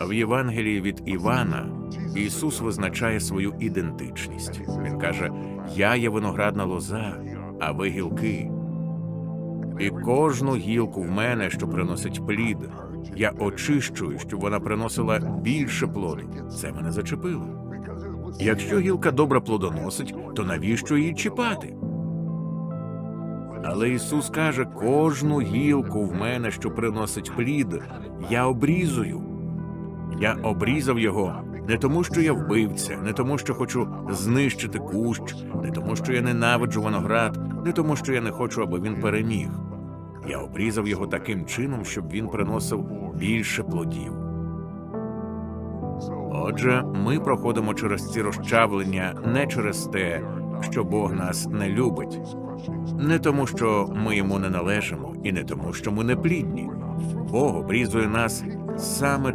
В Євангелії від Івана Ісус визначає свою ідентичність. Він каже: Я є виноградна лоза, а ви гілки. І кожну гілку в мене, що приносить плід, я очищую, щоб вона приносила більше плоду. Це мене зачепило. Якщо гілка добре плодоносить, то навіщо її чіпати? Але Ісус каже: кожну гілку в мене, що приносить плід, я обрізую. Я обрізав його не тому, що я вбивця, не тому, що хочу знищити кущ, не тому, що я ненавиджу виноград, не тому, що я не хочу, аби він переміг. Я обрізав його таким чином, щоб він приносив більше плодів. Отже, ми проходимо через ці розчавлення не через те, що Бог нас не любить, не тому, що ми йому не належимо, і не тому, що ми не плідні. Бог обрізує нас саме